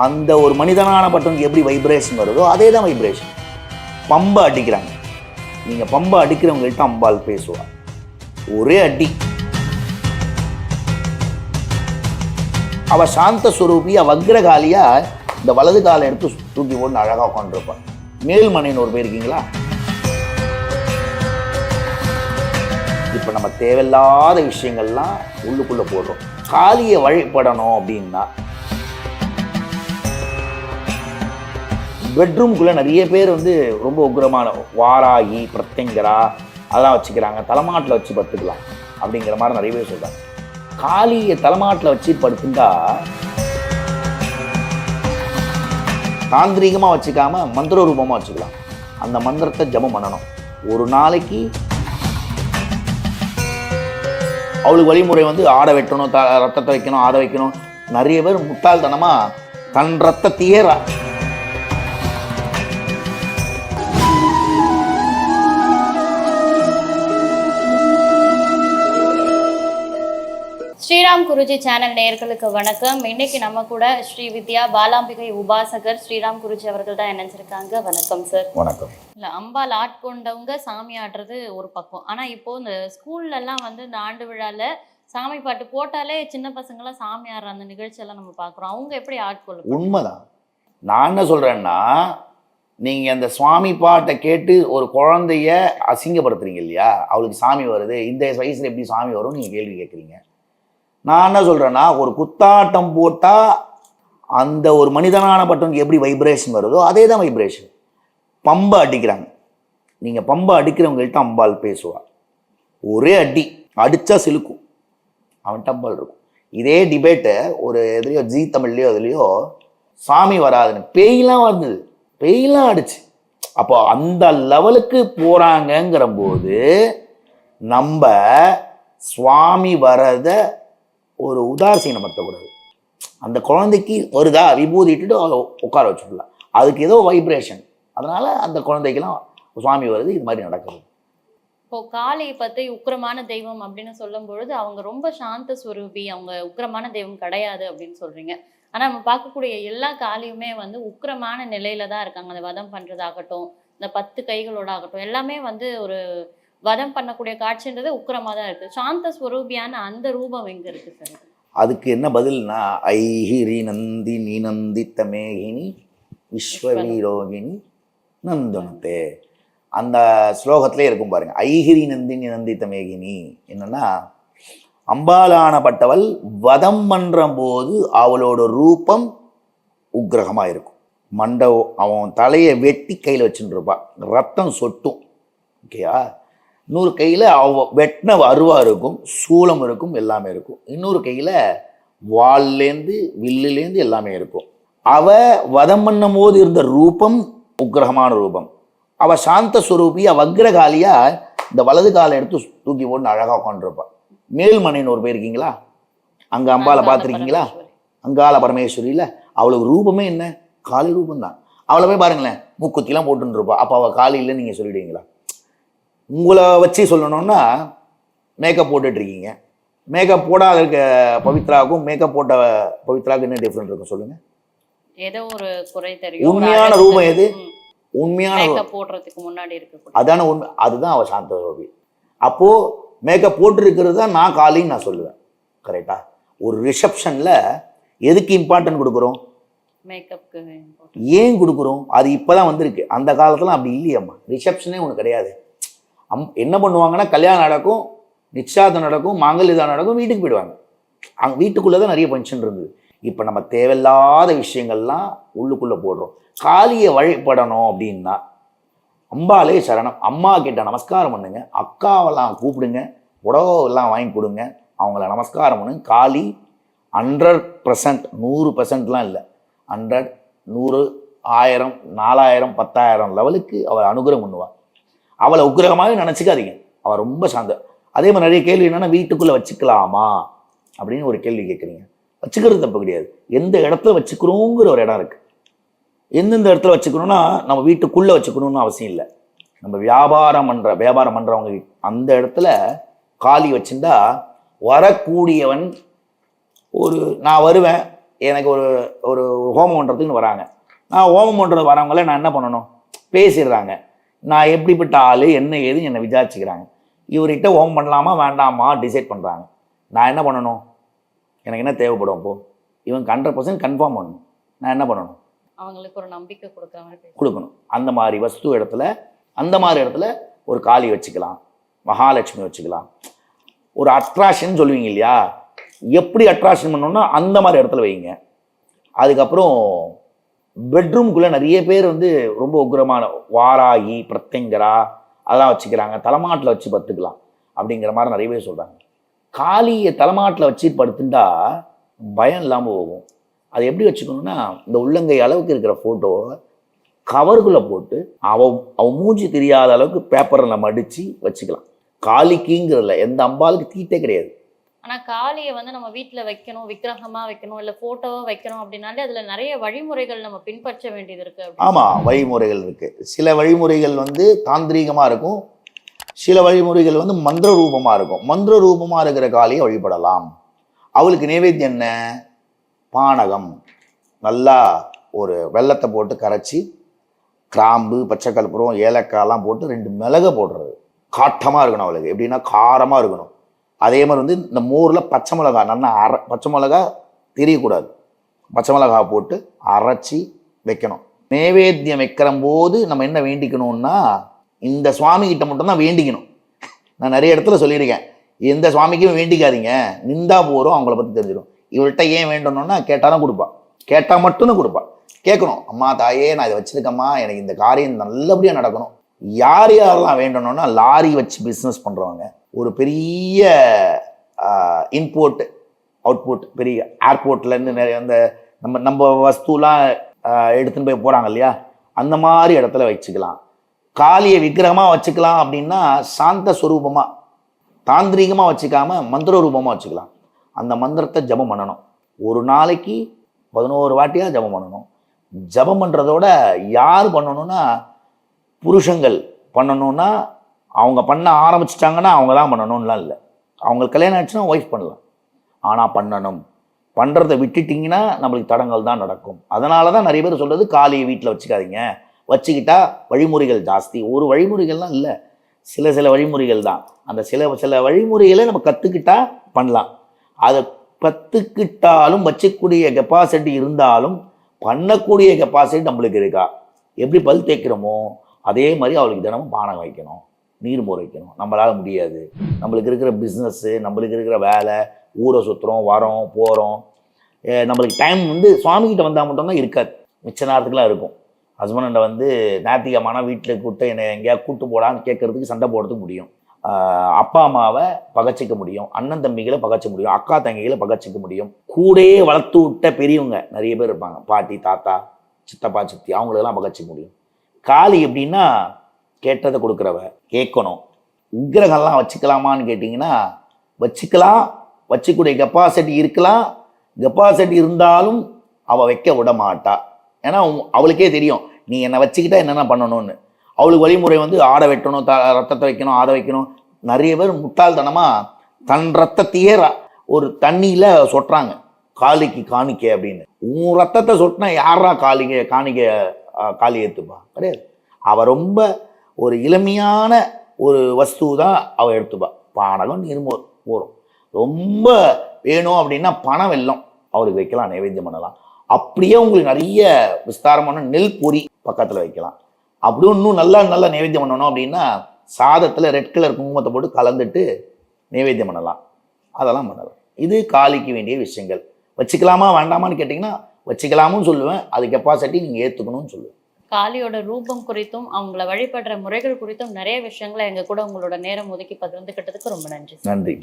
அந்த ஒரு மனிதனான பட்டவனுக்கு எப்படி வைப்ரேஷன் வருதோ அதே தான் வைப்ரேஷன் பம்பை அடிக்கிறாங்க. நீங்கள் பம்பை அடிக்கிறவங்கள்ட்ட அம்பாள் பேசுவா. ஒரே அடி. அவ சாந்த சுரூபியா வக்ரகாலியா இந்த வலது காலை எடுத்து தூக்கி போட்டு அழகாக உட்காந்துருப்பான் மேல்மனைன்னு ஒரு போயிருக்கீங்களா இப்போ நம்ம தேவையில்லாத விஷயங்கள்லாம் உள்ளுக்குள்ளே போடுறோம். காலியை வழிபடணும் அப்படின்னா பெட்ரூம்குள்ளே நிறைய பேர் வந்து ரொம்ப உக்ரமான வாராகி பிரத்யங்கரா அதெல்லாம் வச்சுக்கிறாங்க. தலைமாட்டில் வச்சு படுத்துக்கலாம் அப்படிங்கிற மாதிரி நிறைய பேர் சொல்கிறாங்க காளியை தலைமாட்டில் வச்சு படுத்துட்டா தாந்திரிகமாக வச்சுக்காம மந்திர ரூபமாக வச்சுக்கலாம். அந்த மந்திரத்தை ஜபம் பண்ணணும். ஒரு நாளைக்கு அவளுக்கு வழிமுறை வந்து ஆடை வெட்டணும் த ரத்தத்தை வைக்கணும் ஆடை வைக்கணும். நிறைய பேர் முட்டாள்தனமாக தன் ரத்தத்தையே ஸ்ரீராம் குருஜி சேனல் நேயர்களுக்கு வணக்கம். இன்னைக்கு நம்ம கூட ஸ்ரீ வித்யா பாலாம்பிகை உபாசகர் ஸ்ரீராம் குருஜி அவர்கள் தான் இணைஞ்சிருக்காங்க. வணக்கம் சார் வணக்கம். இல்ல அம்பாள் ஆட்கொண்டவங்க சாமி ஆடுறது ஒரு பக்கம். ஆனா இப்போ இந்த ஸ்கூல்ல எல்லாம் வந்து இந்த ஆண்டு விழால சாமி பாட்டு போட்டாலே சின்ன பசங்களாம் சாமி ஆடுற அந்த நிகழ்ச்சியெல்லாம் நம்ம பார்க்குறோம் அவங்க எப்படி ஆட்கொள்ளும் உண்மைதான். நான் என்ன சொல்கிறேன்னா நீங்கள் அந்த சுவாமி பாட்டை கேட்டு ஒரு குழந்தைய அசிங்கப்படுத்துறீங்க இல்லையா? அவளுக்கு சாமி வருது. இந்த வயசில் எப்படி சாமி வரும் நீங்கள் கேள்வி கேட்குறீங்க நான் என்ன சொல்கிறேன்னா ஒரு குத்தாட்டம் போட்டால் அந்த ஒரு மனிதனான பட்டவங்க எப்படி வைப்ரேஷன் வருதோ அதே தான் வைப்ரேஷன் பம்பை அடிக்கிறாங்க. நீங்கள் பம்பை அடிக்கிறவங்கள்ட்ட அம்பாள் பேசுவா. ஒரே அடி அடித்தா சிலுக்கும். அவன்கிட்ட அம்பாள் இருக்கும். இதே டிபேட்டை ஒரு எதுலையோ ஜி தமிழ்லையோ அதுலேயோ சாமி வராதுன்னு பேயெலாம் வந்தது. பேய்லாம் அடிச்சு. அப்போ அந்த லெவலுக்கு போகிறாங்கங்கிற போது நம்ம சுவாமி வரதை ஒரு உதாசீனப்படுத்தக்கூடாது அந்த குழந்தைக்கு வருதா? விபூதிட்டுட்டு உட்கார வச்சுடலாம். அதுக்கு ஏதோ வைப்ரேஷன் அதனால அந்த குழந்தைக்கெல்லாம் சுவாமி வருது இது மாதிரி நடக்குது. இப்போ காளியை பற்றி உக்கிரமான தெய்வம் அப்படின்னு சொல்லும் பொழுது அவங்க ரொம்ப சாந்த ஸ்வரூபி அவங்க உக்கிரமான தெய்வம் கிடையாது அப்படின்னு சொல்றீங்க. ஆனா நம்ம பார்க்கக்கூடிய எல்லா காளியுமே வந்து உக்கிரமான நிலையில தான் இருக்காங்க. அந்த வதம் பண்றதாகட்டும் இந்த பத்து கைகளோட ஆகட்டும் எல்லாமே வந்து ஒரு வதம் பண்ணக்கூடிய காட்சின்றது உக்கிரமா தான் இருக்கு. சாந்த ஸ்வரூபியான அந்த ரூபம் எங்க இருக்கு சார் அதுக்கு என்ன பதில்னா ஐஹிரி நந்தி நீ நந்தித்த மேகினி விஸ்வவீரோகினி நந்தனத்தே அந்த ஸ்லோகத்திலே இருக்கும் பாருங்க ஐஹிரி நந்தினி நந்தித்த மேகினி என்னன்னா அம்பாலானப்பட்டவள் வதம் பண்ற போது அவளோட ரூபம் உக்கிரகமாக இருக்கும். மண்டை அவன் தலையை வெட்டி கையில் வச்சுட்டு இருப்பான் ரத்தம் சொட்டும். ஓகேயா? இன்னொரு கையில் அவ வெட்டின அருவா இருக்கும் சூலம் இருக்கும் எல்லாமே இருக்கும். இன்னொரு கையில் வால்லேருந்து வில்லுலேருந்து எல்லாமே இருக்கும். அவ வதம் பண்ணும் போது இருந்த ரூபம் உக்கிரகமான ரூபம். அவ சாந்த சுரூபியா வக்ரகாலியா இந்த வலது காலை எடுத்து தூக்கி போட்டு அழகாக உட்காந்துருப்பான் மேல்மனைன்னு ஒரு பேர் இருக்கீங்களா? அங்கே அம்பாவை பார்த்துருக்கீங்களா? அங்காள பரமேஸ்வரியில் அவளுக்கு ரூபமே என்ன? காளி ரூபம்தான். அவளை போய் பாருங்களேன் மூக்குத்திலாம் போட்டுன்னு இருப்பா அப்போ அவள் இல்லைன்னு நீங்கள் சொல்லிடுவீங்களா? உங்களை வச்சு சொல்லணும்னா மேக்கப் போட்டுட்டு இருக்கீங்க. மேக்கப் போடாத இருக்க பவித்ராவுக்கும் மேக்கப் போட்ட பவித்ராவுக்கும் என்ன டிஃப்ரெண்ட் இருக்கும் சொல்லுங்க. ஏதோ ஒரு குறை தெரியும் உண்மையான ரூபம் எது? உண்மையான மேக்கப் போடுறதுக்கு முன்னாடி இருக்கக்கூடிய அதான உண்மை அதுதான் அவள் சாந்த ரூபி. அப்போ மேக்கப் போட்டிருக்கிறது தான் நான் காலின்னு நான் சொல்லுவேன். கரெக்டா ஒரு ரிசப்ஷனில் எதுக்கு இம்பார்ட்டன்ட் கொடுக்குறோம்? ஏன் கொடுக்குறோம்? அது இப்போதான் வந்திருக்கு. அந்த காலத்துல அப்படி இல்லையம்மா. ரிசப்ஷனே ஒன்று கிடையாது. அம் என்ன பண்ணுவாங்கன்னா கல்யாணம் நடக்கும் நிச்சயார்த்தம் நடக்கும் மாங்கல்யதானம் நடக்கும் வீட்டுக்கு போயிடுவாங்க. அங்கே வீட்டுக்குள்ளே தான் நிறைய ஃபங்க்ஷன் இருந்தது. இப்போ நம்ம தேவையில்லாத விஷயங்கள்லாம் உள்ளுக்குள்ளே போடுறோம். காளியை வழிபடணும் அப்படின்னா அம்பாலே சரணம். அம்மா கிட்ட நமஸ்காரம் பண்ணுங்க. அக்காவெல்லாம் கூப்பிடுங்க. உடவெல்லாம் வாங்கி கொடுங்க. அவங்கள நமஸ்காரம் பண்ணுங்க. காளி ஹண்ட்ரட் பர்சன்ட் நூறு பர்சன்ட்லாம் இல்லை. ஹண்ட்ரட் நூறு ஆயிரம் நாலாயிரம் பத்தாயிரம் லெவலுக்கு அவள் அனுகிரகம் பண்ணுவாள் அவளை உக்கிரகமாகவே நினச்சிக்காதீங்க. அவள் ரொம்ப சாந்த. அதே மாதிரி நிறைய கேள்வி என்னென்னா வீட்டுக்குள்ளே வச்சுக்கலாமா? அப்படின்னு ஒரு கேள்வி கேட்குறீங்க வச்சுக்கிறது தப்பு கிடையாது. எந்த இடத்துல வச்சுக்கிறோங்கிற ஒரு இடம் இருக்குது எந்தெந்த இடத்துல வச்சுக்கணும்னா நம்ம வீட்டுக்குள்ளே வச்சுக்கணும்னு அவசியம் இல்லை. நம்ம வியாபாரம் பண்ணுற வியாபாரம் பண்ணுறவங்க அந்த இடத்துல காலி வச்சுருந்தா வரக்கூடியவன் ஒரு நான் வருவேன் எனக்கு ஒரு ஒரு ஹோமம் பண்ணுறதுக்குன்னு வராங்க. நான் ஹோமம் பண்ணுறது வரவங்கள நான் என்ன பண்ணணும்? பேசிடுறாங்க. நான் எப்படிப்பட்ட ஆள் என்ன ஏது என்னை விசாரிச்சுக்கிறாங்க. இவர்கிட்ட ஹோமம் பண்ணலாமா வேண்டாமா டிசைட் பண்ணுறாங்க நான் என்ன பண்ணணும்? எனக்கு என்ன தேவைப்படும் அப்போ? இவங்க ஹண்ட்ரட் பர்சன்ட் கன்ஃபார்ம் பண்ணணும். நான் என்ன பண்ணணும்? அவங்களுக்கு ஒரு நம்பிக்கை கொடுக்குற மாதிரி கொடுக்கணும். அந்த மாதிரி வஸ்து இடத்துல அந்த மாதிரி இடத்துல ஒரு காளி வச்சுக்கலாம். மகாலட்சுமி வச்சுக்கலாம். ஒரு அட்ராக்ஷன் சொல்லுவீங்க இல்லையா? எப்படி அட்ராக்ஷன் பண்ணணும்னா அந்த மாதிரி இடத்துல வைங்க. அதுக்கப்புறம் பெட்ரூம்குள்ளே நிறைய பேர் வந்து ரொம்ப உக்கிரமான வாராகி பிரத்யங்கரா அதெல்லாம் வச்சுக்கிறாங்க. தலைமாட்டில் வச்சு படுத்துக்கலாம் அப்படிங்கிற மாதிரி நிறைய பேர் சொல்கிறாங்க காளியை தலைமாட்டில் வச்சு படுத்துட்டா பயம் இல்லாமல் போகும். அதை எப்படி வச்சுக்கணும்னா இந்த உள்ளங்கை அளவுக்கு இருக்கிற ஃபோட்டோவை கவருக்குள்ளே போட்டு அவன் அவன் மூஞ்சி தெரியாத அளவுக்கு பேப்பரில் மடித்து வச்சுக்கலாம். காலிக்குங்கிறதுல எந்த அம்பாளுக்கு தீட்டே கிடையாது. ஆனா காளியை வந்து நம்ம வீட்ல வைக்கணும் விக்கிரகமா வைக்கணும் இல்ல போட்டோவா வைக்கணும் அப்படின்னாலே அதுல நிறைய வழிமுறைகள் நம்ம பின்பற்ற வேண்டியது இருக்கு அப்படின்னு ஆமாம் வழிமுறைகள் இருக்குது சில வழிமுறைகள் வந்து தாந்திரீகமாக இருக்கும். சில வழிமுறைகள் வந்து மந்திர ரூபமாக இருக்கும். மந்திர ரூபமாக இருக்கிற காளியை வழிபடலாம். அவளுக்கு நைவேத்தியம் என்ன? பானகம். நல்லா ஒரு வெள்ளத்தை போட்டு கரைச்சி கிராம்பு பச்சைக்கற்பூரம் ஏலக்காய்லாம் போட்டு ரெண்டு மிளகை போடுறது. காட்டமாக இருக்கணும் அவளுக்கு. எப்படின்னா காரமாக இருக்கணும். அதே மாதிரி வந்து இந்த மோரில் பச்சை மிளகா நல்லா அரை பச்சை மிளகா தெரியக்கூடாது. பச்சை மிளகா போட்டு அரைச்சி வைக்கணும். நைவேத்தியம் வைக்கிற போது நம்ம என்ன வேண்டிக்கணும்னா இந்த சுவாமிகிட்ட மட்டும்தான் வேண்டிக்கணும். நான் நிறைய இடத்துல சொல்லியிருக்கேன். எந்த சுவாமிக்கும் வேண்டிக்காதீங்க. நின்றா போகிறோம் அவங்கள பற்றி தெரிஞ்சிடும். இவள்கிட்ட ஏன் வேண்டணும்னா கேட்டால் தான் கொடுப்பா. கேட்டால் மட்டும்தான் கொடுப்பா. கேட்கணும். அம்மா தாயே நான் இதை வச்சுருக்கேம்மா. எனக்கு இந்த காரியம் நல்லபடியாக நடக்கணும். யார் யாரெல்லாம் வேண்டணும்னா லாரி வச்சு பிஸ்னஸ் பண்ணுறவங்க ஒரு பெரிய இன்போர்ட் அவுட்புட் பெரிய ஏர்போர்ட்லேருந்து நிறைய அந்த நம்ம நம்ம வஸ்துலாம் எடுத்துன்னு போய் போகிறாங்க இல்லையா? அந்த மாதிரி இடத்துல வச்சுக்கலாம். காளியை விக்கிரகமாக வச்சுக்கலாம் அப்படின்னா சாந்த சுரூபமாக தாந்திரிகமாக வச்சுக்காம மந்திர ரூபமாக வச்சுக்கலாம். அந்த மந்திரத்தை ஜபம் பண்ணணும். ஒரு நாளைக்கு பதினோரு வாட்டியாக ஜபம் பண்ணணும். ஜபம் பண்ணுறதோட யார் பண்ணணும்னா புருஷங்கள் பண்ணணும்னா அவங்க பண்ண ஆரம்பிச்சிட்டாங்கன்னா அவங்க தான் பண்ணணும்லாம் இல்லை. அவங்களுக்கு கல்யாணம் ஆச்சுன்னா ஒய்ஃப் பண்ணலாம். ஆனால் பண்ணணும். பண்ணுறதை விட்டுட்டிங்கன்னா நம்மளுக்கு தடங்கள் தான் நடக்கும். அதனால தான் நிறைய பேர் சொல்கிறது காலையை வீட்டில் வச்சுக்காதீங்க. வச்சுக்கிட்டா வழிமுறைகள் ஜாஸ்தி. ஒரு வழிமுறைகள்லாம் இல்லை. சில சில வழிமுறைகள் தான். அந்த சில சில வழிமுறைகளை நம்ம கற்றுக்கிட்டா பண்ணலாம். அதை கற்றுக்கிட்டாலும் வச்சக்கூடிய கெப்பாசிட்டி இருந்தாலும் பண்ணக்கூடிய கெப்பாசிட்டி நம்மளுக்கு இருக்கா? எப்படி பல் தேய்க்கிறோமோ அதே மாதிரி அவளுக்கு தினமும் பானம் வைக்கணும். நீர் போர் வைக்கணும். நம்மளால் முடியாது. நம்மளுக்கு இருக்கிற பிஸ்னஸ்ஸு நம்மளுக்கு இருக்கிற வேலை ஊரை சுற்றுறோம் வரோம் போகிறோம் நம்மளுக்கு டைம் வந்து சுவாமிகிட்ட வந்தால் மட்டும்தான் இருக்காது. மிச்ச நேரத்துக்குலாம் இருக்கும். ஹஸ்பண்டை வந்து ஞாத்திகமான வீட்டில் கூப்பிட்டு என்னை எங்கேயா கூட்டு போடான்னு கேட்கறதுக்கு சண்டை போடுறதுக்கு முடியும். அப்பா அம்மாவை பகச்சிக்க முடியும். அண்ணன் தம்பிகளை பகச்சிக்க முடியும். அக்கா தங்கைகளை பகச்சிக்க முடியும். கூடயே வளர்த்து விட்ட பெரியவங்க நிறைய பேர் இருப்பாங்க. பாட்டி தாத்தா சித்தப்பா சித்தி அவங்களெல்லாம் பகச்சிக்க முடியும். காளி எப்படின்னா கேட்டதை கொடுக்குறவ கேட்கணும். விக்கிரகம்லாம் வச்சுக்கலாமான்னு கேட்டிங்கன்னா வச்சுக்கலாம். வச்சுக்கூடிய கெப்பாசிட்டி இருக்கலாம். கெப்பாசிட்டி இருந்தாலும் அவள் வைக்க விட மாட்டா. ஏன்னா அவளுக்கே தெரியும். நீ என்னை வச்சுக்கிட்டா என்னென்ன பண்ணணும்னு. அவளுக்கு வழிமுறை வந்து ஆடை வெட்டணும் த ரத்தத்தை வைக்கணும் ஆடை வைக்கணும். நிறைய பேர் முட்டாள்தனமாக தன் ரத்தத்தையே ஒரு தண்ணியில் சொட்டுறாங்க. காளிக்கு காணிக்கை அப்படின்னு. உன் ரத்தத்தை சொட்டினா யாரா காளிக காணிக்க காளி ஏற்றுப்பா கிடையாது. அவள் ரொம்ப ஒரு இளமையான ஒரு வஸ்து தான் அவள் எடுத்துப்பா. பானகம் நீர்மோர் போகிறோம் ரொம்ப வேணும் அப்படின்னா பணம் வெல்லம் அவருக்கு வைக்கலாம் நைவேத்தியம் பண்ணலாம். அப்படியே உங்களுக்கு நிறைய விஸ்தாரமான நெல் பொறி பக்கத்தில் வைக்கலாம். அப்படியும் இன்னும் நல்லா நல்லா நைவேத்தியம் பண்ணணும் அப்படின்னா சாதத்தில் ரெட் கலர் குங்குமத்தை போட்டு கலந்துட்டு நைவேத்தியம் பண்ணலாம். அதெல்லாம் பண்ணலாம். இது காலிக்கு வேண்டிய விஷயங்கள். வச்சுக்கலாமா வேண்டாமான்னு கேட்டிங்கன்னா வச்சுக்கலாமும் சொல்லுவேன். அது கெப்பாசிட்டி நீங்கள் ஏற்றுக்கணும்னு சொல்லுவேன். காளியோட ரூபம் குறித்தும் அவங்கள வழிபடுற முறைகள் குறித்தும் நிறைய விஷயங்களை எங்க கூட உங்களோட நேரம் ஒதுக்கி பகிர்ந்துக்கிட்டதுக்கு ரொம்ப நன்றி நன்றி.